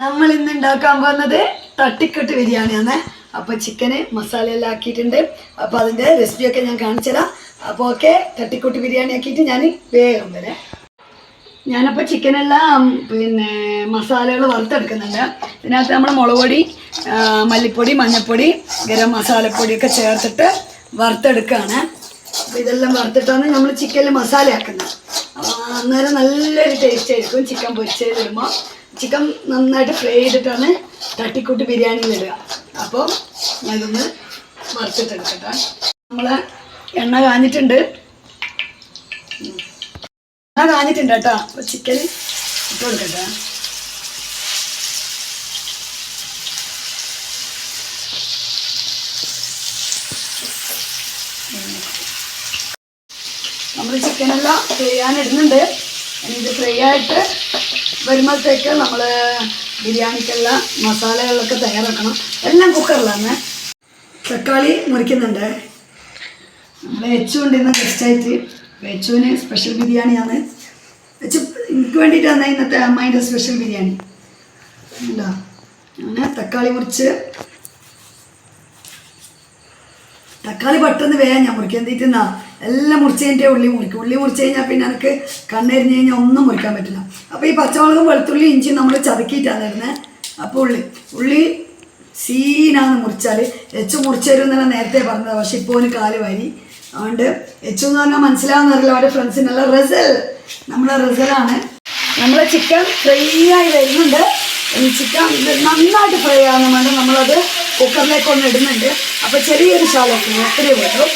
നമ്മൾ ഇന്ന് ഉണ്ടാക്കാൻ പോകുന്നത് തട്ടിക്കെട്ട് ബിരിയാണിയാണ് അപ്പോൾ ചിക്കന് മസാല എല്ലാം ആക്കിയിട്ടുണ്ട് അപ്പോൾ അതിന്റെ റെസിപ്പിയൊക്കെ ഞാൻ കാണിച്ചുതരാം അപ്പോൾ ഓക്കെ തട്ടിക്കൂട്ട് ബിരിയാണി ആക്കിയിട്ട് ഞാൻ വേഗം വരെ. ഞാനപ്പോൾ ചിക്കനെല്ലാം പിന്നെ മസാലകൾ വറുത്തെടുക്കുന്നുണ്ട്. ഇതിനകത്ത് നമ്മൾ മുളക് പൊടി മല്ലിപ്പൊടി മഞ്ഞൾപ്പൊടി ഗരം മസാലപ്പൊടിയൊക്കെ ചേർത്തിട്ട് വറുത്തെടുക്കുകയാണ് അപ്പോൾ ഇതെല്ലാം വറുത്തിട്ടാണ് നമ്മൾ ചിക്കനിൽ മസാല ആക്കുന്നത് അന്നേരം നല്ലൊരു ടേസ്റ്റ് ആയിരിക്കും ചിക്കൻ പൊരിച്ചത് വരുമ്പോൾ ചിക്കൻ നന്നായിട്ട് ഫ്രൈ ചെയ്തിട്ടാണ് തട്ടിക്കൂട്ട് ബിരിയാണി ഇടുക. അപ്പോൾ ഞാനിതൊന്ന് വറുത്തിട്ടെടുക്കട്ടെ. നമ്മൾ എണ്ണ കാഞ്ഞിട്ടുണ്ട്. എണ്ണ കാഞ്ഞിട്ടുണ്ട് കേട്ടോ. അപ്പോൾ ചിക്കൻ ഇട്ട് കൊടുക്കട്ടെ. നമ്മൾ ചിക്കനെല്ലാം ചെയ്യാനിടുന്നുണ്ട് ഇത് ഫ്രൈ ആയിട്ട് വരുമ്പോഴത്തേക്ക് നമ്മൾ ബിരിയാണിക്കുള്ള മസാലകളൊക്കെ തയ്യാറാക്കണം. എല്ലാം കുക്കറിലാണ് തക്കാളി മുറിക്കുന്നുണ്ട്. നമ്മൾ വെച്ചുകൊണ്ട് ഇന്ന് ഗസ്റ്റായിട്ട് വെച്ചുവിന് സ്പെഷ്യൽ ബിരിയാണിയാണ്. വെച്ച് എനിക്ക് വേണ്ടിയിട്ടാണ് ഇന്നത്തെ അമ്മായിന്റെ സ്പെഷ്യൽ ബിരിയാണി. ഉണ്ടോ അങ്ങനെ തക്കാളി മുറിച്ച് തക്കാളി പെട്ടെന്ന് വേഗം ഞാൻ മുറിക്കാൻ എന്തിട്ടെന്നാ എല്ലാം മുറിച്ച് കഴിഞ്ഞിട്ടേ ഉള്ളി മുറിക്കും. ഉള്ളി മുറിച്ച് കഴിഞ്ഞാൽ പിന്നെ എനിക്ക് കണ്ണെരിഞ്ഞ് കഴിഞ്ഞാൽ ഒന്നും മുറിക്കാൻ പറ്റില്ല. അപ്പോൾ ഈ പച്ചമുളകും വെളുത്തുള്ളി ഇഞ്ചി നമ്മൾ ചതുക്കിയിട്ടാണ് തരുന്നത് അപ്പോൾ ഉള്ളി ഉള്ളി സീനാന്ന് മുറിച്ചാൽ എച്ച് മുറിച്ച് തരും എന്നല്ല നേരത്തെ പറഞ്ഞത് പക്ഷെ ഇപ്പോൾ ഒരു കാൽ വരി. അതുകൊണ്ട് എച്ചു എന്ന് പറഞ്ഞാൽ മനസ്സിലാവുന്നറിയില്ല അവരുടെ ഫ്രണ്ട്സിനുള്ള റസൽ. നമ്മുടെ റസലാണ്. നമ്മളെ ചിക്കൻ ഫ്രൈ ആയി വരുന്നുണ്ട്. ചിക്കൻ നന്നായിട്ട് ഫ്രൈ ആകുന്ന വേണ്ട നമ്മളത് കുക്കറിലേക്ക് ഒന്ന് ഇടുന്നുണ്ട്. അപ്പോൾ ചെറിയൊരു ശാലൊക്കെ അത്രയേ വരും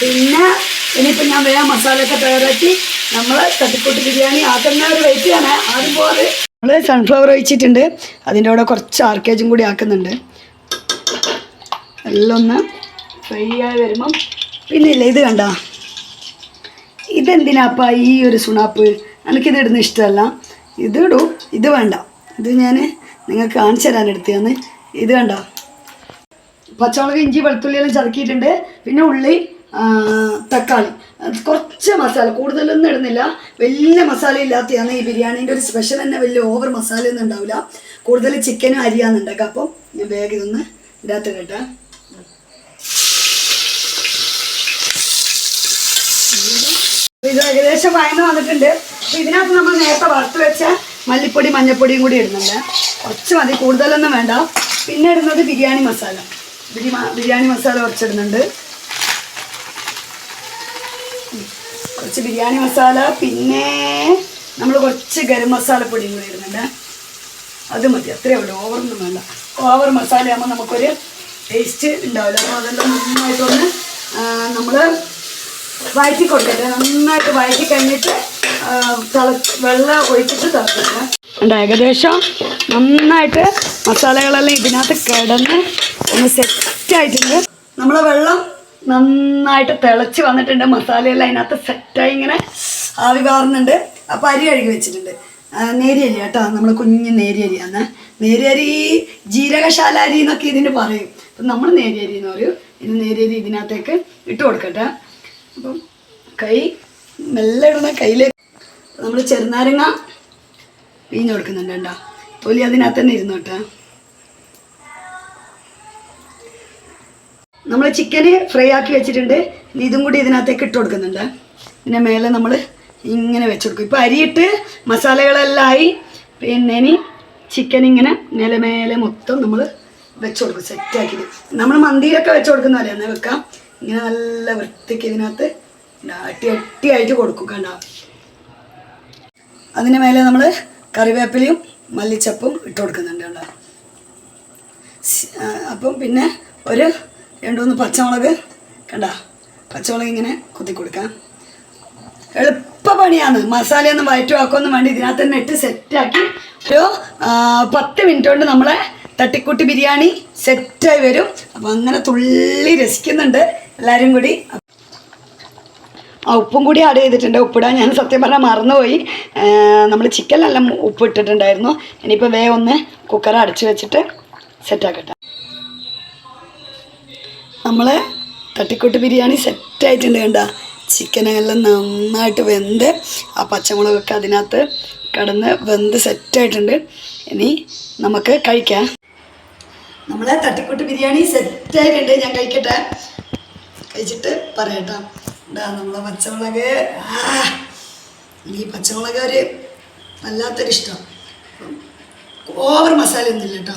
പിന്നെ ഇനിയിപ്പോൾ ഞാൻ വേഗം മസാലയൊക്കെ തയ്യാറാക്കി നമ്മൾ തട്ടിക്കൂട്ട് ബിരിയാണി ആക്കുന്ന ഒരു വെയിറ്റ് ആദ്യം പോലെ നമ്മൾ സൺഫ്ലവർ ഒഴിച്ചിട്ടുണ്ട്. അതിന്റെ കൂടെ കുറച്ച് ആർക്കേജും കൂടി ആക്കുന്നുണ്ട്. എല്ലാം ഒന്ന് ഫ്രൈ ആയി വരുമ്പം പിന്നെ ഇല്ല ഇത് കണ്ട? ഇതെന്തിനാപ്പാ ഈ ഒരു സുണാപ്പ്? എനിക്കിത് ഇടുന്ന ഇഷ്ടമല്ല. ഇത് ഇടൂ. ഇത് വേണ്ട. ഇത് ഞാൻ നിങ്ങൾക്ക് കാണിച്ചു തരാൻ എടുത്തതാണ് ഇത് കണ്ട? പച്ചമുളക് ഇഞ്ചി വെളുത്തുള്ളി വെളുത്തുള്ളിയെല്ലാം ചതക്കിയിട്ടുണ്ട്. പിന്നെ ഉള്ളി തക്കാളി. കുറച്ച് മസാല കൂടുതലൊന്നും ഇടുന്നില്ല. വലിയ മസാല ഇല്ലാത്തതാണ് ഈ ബിരിയാണീന്റെ ഒരു സ്പെഷ്യൽ തന്നെ വലിയ ഓവർ മസാലയൊന്നും ഉണ്ടാവില്ല. കൂടുതൽ ചിക്കനും അരിയാണ് ഉണ്ടാക്കുക അപ്പം ഞാൻ വേഗം ഇതൊന്ന് ഇടാത്ത കേട്ടോ. ഇത് ഏകദേശം വയന്ന് വന്നിട്ടുണ്ട്. അപ്പോൾ ഇതിനകത്ത് നമ്മൾ നേരത്തെ വറുത്ത് വെച്ച മല്ലിപ്പൊടി മഞ്ഞൾപ്പൊടിയും കൂടി ഇടുന്നുണ്ട്. കുറച്ച് മതി കൂടുതലൊന്നും വേണ്ട. പിന്നെ ഇടുന്നത് ബിരിയാണി മസാല. ബിരി ബിരിയാണി മസാല കുറച്ചിടുന്നുണ്ട്. കുറച്ച് ബിരിയാണി മസാല പിന്നെ നമ്മൾ കുറച്ച് ഗരം പൊടി കൂടി ഇടുന്നുണ്ട്. അത് മതി അത്രേ ഉള്ളൂ. ഓവറൊന്നും വേണ്ട. ഓവർ മസാല ആകുമ്പോൾ നമുക്കൊരു ടേസ്റ്റ് ഉണ്ടാവില്ല. അപ്പോൾ അതെല്ലാം നന്നായിട്ടൊന്ന് നമ്മൾ വഴറ്റി കൊടുക്കട്ടെ. നന്നായിട്ട് വഴറ്റി കഴിഞ്ഞിട്ട് വെള്ളം ഒഴിച്ചിട്ട് തിളക്കട്ടെ ഉണ്ട് ഏകദേശം നന്നായിട്ട് മസാലകളെല്ലാം ഇതിനകത്ത് കിടന്ന് ഒന്ന് സെറ്റായിട്ടുണ്ട് നമ്മൾ വെള്ളം നന്നായിട്ട് തിളച്ച് വന്നിട്ടുണ്ട്. മസാലയെല്ലാം അതിനകത്ത് സെറ്റായി ഇങ്ങനെ ആവി കാറുന്നുണ്ട് അപ്പോൾ അരി കഴുകി വെച്ചിട്ടുണ്ട്. നേരി നേരിയരി കേട്ടോ. നമ്മൾ കുഞ്ഞ് നേരിയരിയാണ് നേരിയരി ജീരകശാല അരി എന്നൊക്കെ ഇതിന് പറയും. അപ്പം നമ്മൾ നേരിയരി എന്ന് പറയും. ഇനി നേരിയരി ഇതിനകത്തേക്ക് ഇട്ട് കൊടുക്കട്ടെ. അപ്പം കൈ മെല്ലെ ഇടുന്ന കയ്യിലേക്ക്. നമ്മൾ ചെറുനാരങ്ങ പിഴിഞ്ഞ് കൊടുക്കുന്നുണ്ട് കേട്ടോ. തൊലി അതിനകത്ത് തന്നെ ഇരുന്നോട്ടെ നമ്മൾ ചിക്കന് ഫ്രൈ ആക്കി വെച്ചിട്ടുണ്ട്. ഇതും കൂടി ഇതിനകത്തേക്ക് ഇട്ട് കൊടുക്കുന്നുണ്ട്. പിന്നെ മേലെ നമ്മൾ ഇങ്ങനെ വെച്ച് കൊടുക്കും. ഇപ്പോൾ അരിയിട്ട് മസാലകളെല്ലാം ആയി. പിന്നെ ഇനി ചിക്കൻ ഇങ്ങനെ മേലെ മേലെ മൊത്തം നമ്മൾ വെച്ച് കൊടുക്കും. സെറ്റാക്കിയിട്ട് നമ്മൾ മന്തിയിലൊക്കെ വെച്ച് കൊടുക്കുന്ന പോലെ എന്നാൽ വെക്കാം. ഇങ്ങനെ നല്ല വൃത്തിക്ക് ഇതിനകത്ത് ഇതാ അട്ടി അട്ടിയായിട്ട് കൊടുക്കും കണ്ട? അതിന് മേലെ നമ്മൾ കറിവേപ്പിലയും മല്ലിച്ചപ്പും ഇട്ട് കൊടുക്കുന്നുണ്ട് കണ്ടോ? അപ്പം പിന്നെ ഒരു രണ്ട് മൂന്ന് പച്ചമുളക്. കണ്ട പച്ചമുളക് ഇങ്ങനെ കുത്തി കൊടുക്കാം. എളുപ്പ പണിയാണ് മസാലയൊന്നും വയറ്റുവാക്കൊന്നും വേണ്ടി ഇതിനകത്ത് തന്നെ ഇട്ട് സെറ്റാക്കി ഒരു പത്ത് മിനിറ്റ് കൊണ്ട് നമ്മളെ തട്ടിക്കൂട്ടി ബിരിയാണി സെറ്റായി വരും. അപ്പം അങ്ങനെ തുള്ളി രസിക്കുന്നുണ്ട് എല്ലാവരും കൂടി. ആ ഉപ്പും കൂടി ആഡ് ചെയ്തിട്ടുണ്ട്. ഉപ്പിടാൻ ഞാൻ സത്യം പറഞ്ഞാൽ മറന്നുപോയി. നമ്മൾ ചിക്കനിലെല്ലാം ഉപ്പ് ഇട്ടിട്ടുണ്ടായിരുന്നു. ഇനിയിപ്പോൾ വേ ഒന്ന് കുക്കർ അടച്ചു വെച്ചിട്ട് സെറ്റാക്കട്ടെ നമ്മൾ തട്ടിക്കൂട്ട് ബിരിയാണി സെറ്റായിട്ടുണ്ട് കണ്ട. ചിക്കനെല്ലാം നന്നായിട്ട് വെന്ത് ആ പച്ചമുളകൊക്കെ അതിനകത്ത് കടന്ന് വെന്ത് സെറ്റായിട്ടുണ്ട് ഇനി നമുക്ക് കഴിക്കാം. നമ്മളെ തട്ടിക്കൂട്ട് ബിരിയാണി സെറ്റായിട്ടുണ്ട് ഞാൻ കഴിക്കട്ടെ? കഴിച്ചിട്ട് പറയട്ടോ. ഇതാ നമ്മളെ പച്ചമുളക്. ഈ പച്ചമുളക് ഒരു വല്ലാത്തൊരിഷ്ടം. ഓവർ മസാല ഒന്നുമില്ല കേട്ടോ.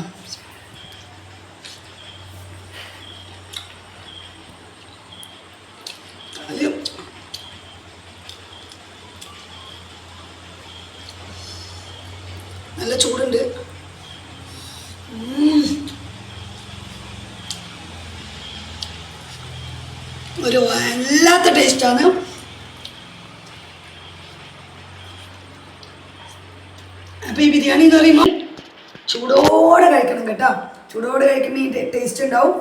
നല്ല ചൂടുണ്ട്. ഒരു വല്ലാത്ത ടേസ്റ്റാണ് അപ്പോൾ ഈ ബിരിയാണി എന്ന് പറയുമ്പോൾ ചൂടോടെ കഴിക്കണം കേട്ടോ. ചൂടോടെ കഴിക്കുമ്പോൾ ഈ ടേസ്റ്റ് ഉണ്ടാവും.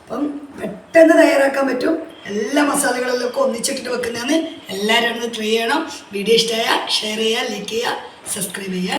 അപ്പം പെട്ടെന്ന് തയ്യാറാക്കാൻ പറ്റും. എല്ലാ മസാലകളെല്ലാം ഒക്കെ ഒന്നിച്ചിട്ടിട്ട് വെക്കുന്നതാണ്. എല്ലാവരും ട്രൈ ചെയ്യണം. വീഡിയോ ഇഷ്ടമായ ഷെയർ ചെയ്യുക ലൈക്ക് ചെയ്യുക സബ്സ്ക്രൈബ് ചെയ്യുക.